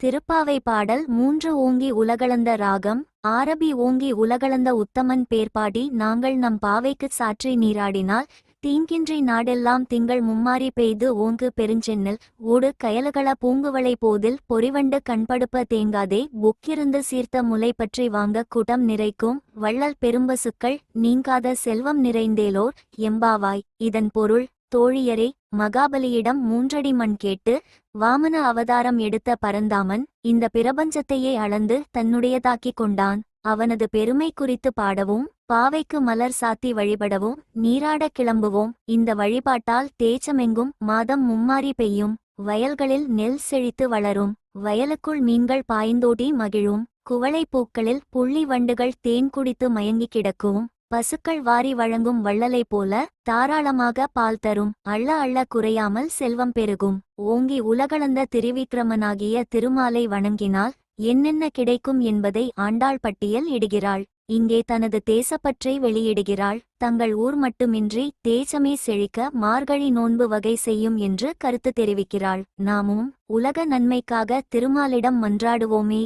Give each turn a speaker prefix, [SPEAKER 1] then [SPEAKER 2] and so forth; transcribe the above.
[SPEAKER 1] திருப்பாவை பாடல் மூன்று ஓங்கி உலகளந்த ராகம் ஆரபி ஓங்கி உலகளந்த உத்தமன் பேர்பாடி நாங்கள் நம் பாவைக்குச் சாற்றி நீராடினால் தீங்கின்றி நாடெல்லாம் திங்கள் மும்மாரி பெய்து ஓங்கு பெருஞ்சென்னல் ஊடு கயல்கள பூங்குவளை போதில் பொறிவண்டு கண்படுப்ப தேங்காதே ஒக்கிருந்து சீர்த்த முலை பற்றி வாங்க குடம் நிறைக்கும் வள்ளல் பெரும்பசுக்கள் நீங்காத செல்வம் நிறைந்தேலோர் எம்பாவாய் இதன் பொருள் தோழியரே மகாபலியிடம் மூன்றடி மண் கேட்டு வாமன அவதாரம் எடுத்த பரந்தாமன் இந்த பிரபஞ்சத்தையே அளந்து தன்னுடையதாக்கிக் கொண்டான். அவனது பெருமை குறித்து பாடவும் பாவைக்கு மலர் சாத்தி வழிபடவும் நீராடக் கிளம்புவோம். இந்த வழிபாட்டால் தேச்சமெங்கும் மாதம் மும்மாரி பெய்யும். வயல்களில் நெல் செழித்து வளரும். வயலுக்குள் மீன்கள் பாய்ந்தோடி மகிழும். குவளை பூக்களில் புள்ளி வண்டுகள் தேன் குடித்து மயங்கி கிடக்கும். பசுக்கள் வாரி வழங்கும் வள்ளலை போல தாராளமாக பால் தரும். அள்ள அள்ள குறையாமல் செல்வம் பெருகும். ஓங்கி உலகளந்த திருவிக்கிரமனாகிய திருமாலை வணங்கினால் என்னென்ன கிடைக்கும் என்பதை ஆண்டாள் பட்டியல் இடுகிறாள். இங்கே தனது தேசப்பற்றை வெளியிடுகிறாள். தங்கள் ஊர் மட்டுமின்றி தேசமே செழிக்க மார்கழி நோன்பு வகை செய்யும் என்று கருத்து தெரிவிக்கிறாள். நாமும் உலக நன்மைக்காக திருமாலிடம் மன்றாடுவோமே.